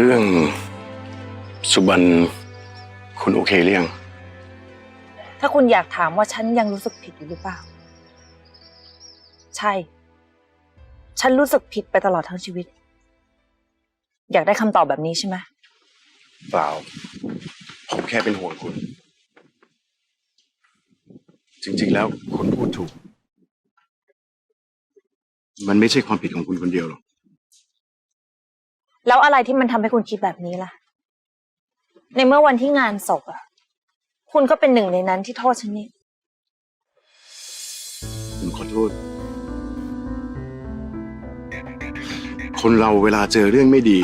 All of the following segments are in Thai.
เรื่องสุบันคุณโอเคหรือยัง ถ้าคุณอยากถามว่าฉันยังรู้สึกผิดอยู่หรือเปล่า ใช่ ฉันรู้สึกผิดไปตลอดทั้งชีวิต อยากได้คำตอบแบบนี้ใช่ไหมเปล่า ผมแค่เป็นห่วงคุณ จริง ๆ แล้วคุณพูดถูก มันไม่ใช่ความผิดของคุณคนเดียวหรอก แล้วอะไรที่มันทำให้คุณคิดแบบนี้ล่ะ ในเมื่อวันที่งานศพอะคุณก็เป็นหนึ่งในนั้นที่โทษฉันนี่ผมขอโทษ คนเราเวลาเจอเรื่องไม่ดี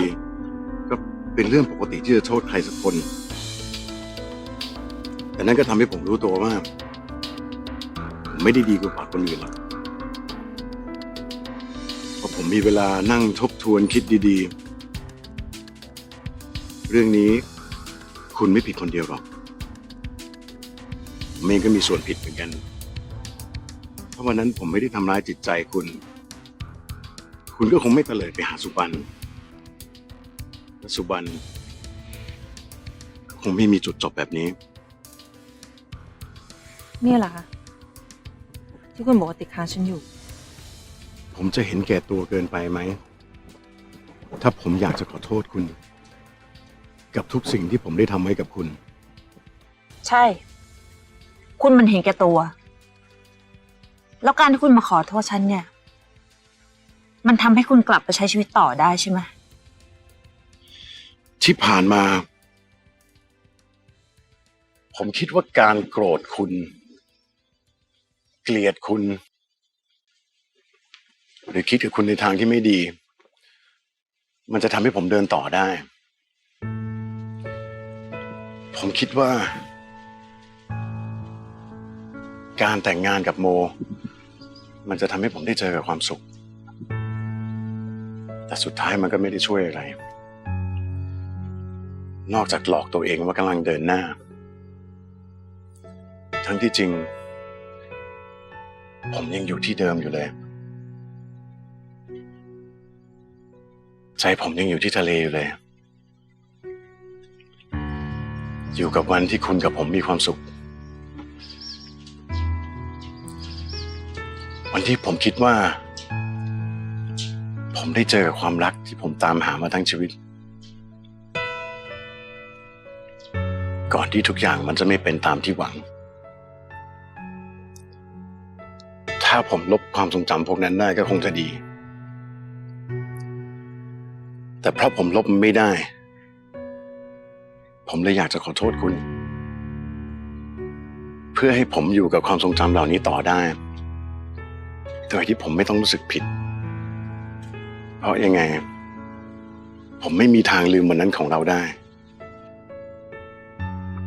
ก็เป็นเรื่องปกติที่จะโทษใครสักคน แต่นั่นก็ทำให้ผมรู้ตัวว่าผมไม่ได้ดีกว่าคนอื่นหรอกเพราะผมมีเวลานั่งทบทวนคิดดีๆ เรื่องนี้ คุณไม่ผิดคนเดียวหรอกผมเองก็มีส่วนผิดเหมือนกัน ถ้าวันนั้นผมไม่ได้ทำร้ายจิตใจคุณ คุณก็คงไม่เตลิดไปหาสุบันและสุบันก็คงไม่มีจุดจบแบบนี้นี่แหละคะที่คุณบอกว่าติดค้างฉันอยู่ ผมจะเห็นแก่ตัวเกินไปไหม ถ้าผมอยากจะขอโทษคุณ กับทุกสิ่งที่ผมได้ทำไว้กับคุณ ใช่ คุณมันเห็นแก่ตัว แล้วการที่คุณมาขอโทษฉันเนี่ย มันทำให้คุณกลับไปใช้ชีวิตต่อได้ใช่ไหมที่ผ่านมา ผมคิดว่าการโกรธคุณ เกลียดคุณ หรือคิดกับคุณในทางที่ไม่ดี มันจะทำให้ผมเดินต่อได้ ผมคิดว่า การแต่งงานกับโม มันจะทำให้ผมได้เจอกับความสุข แต่สุดท้ายมันก็ไม่ได้ช่วยอะไร นอกจากหลอกตัวเองว่ากำลังเดินหน้า ทั้งที่จริง ผมยังอยู่ที่เดิมอยู่เลย ใจผมยังอยู่ที่ทะเลอยู่เลย อยู่กับวันที่คุณกับผมมีความสุข วันที่ผมคิดว่า ผมได้เจอกับความรักที่ผมตามหามาทั้งชีวิต ก่อนที่ทุกอย่างมันจะไม่เป็นตามที่หวัง ถ้าผมลบความทรงจำพวกนั้นได้ก็คงจะดี แต่เพราะผมลบมันไม่ได้ ผมเลยอยากจะขอโทษคุณ เพื่อให้ผมอยู่กับความทรงจำเหล่านี้ต่อได้โดยที่ผมไม่ต้องรู้สึกผิด เพราะยังไง ผมไม่มีทางลืมวันนั้นของเราได้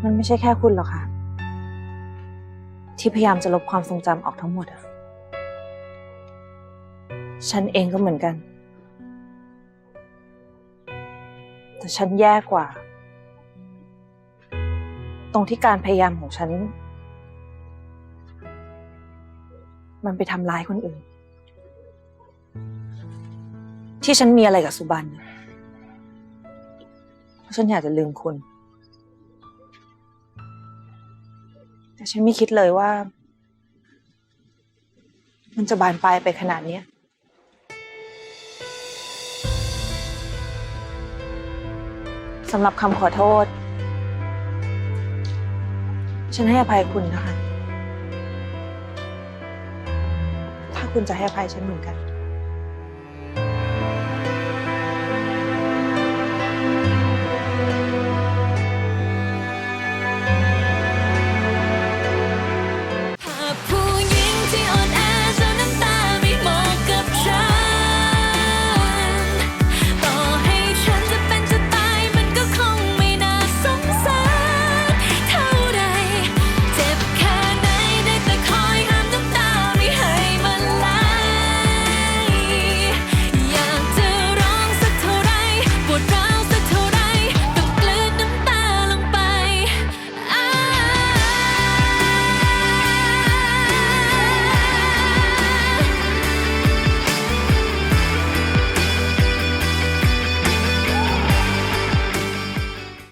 มันไม่ใช่แค่คุณหรอกค่ะ ที่พยายามจะลบความทรงจำออกทั้งหมดอะฉันเองก็เหมือนกัน แต่ฉันแย่กว่า ตรงที่การพยายามของฉัน มันไปทำร้ายคนอื่น ที่ฉันมีอะไรกับสุบันเพราะฉันอยากจะลืมคุณ แต่ฉันไม่คิดเลยว่า มันจะบานปลายไปขนาดนี้สำหรับคำขอโทษ ฉันให้อภัยคุณนะคะ ถ้าคุณจะให้อภัยฉันเหมือนกัน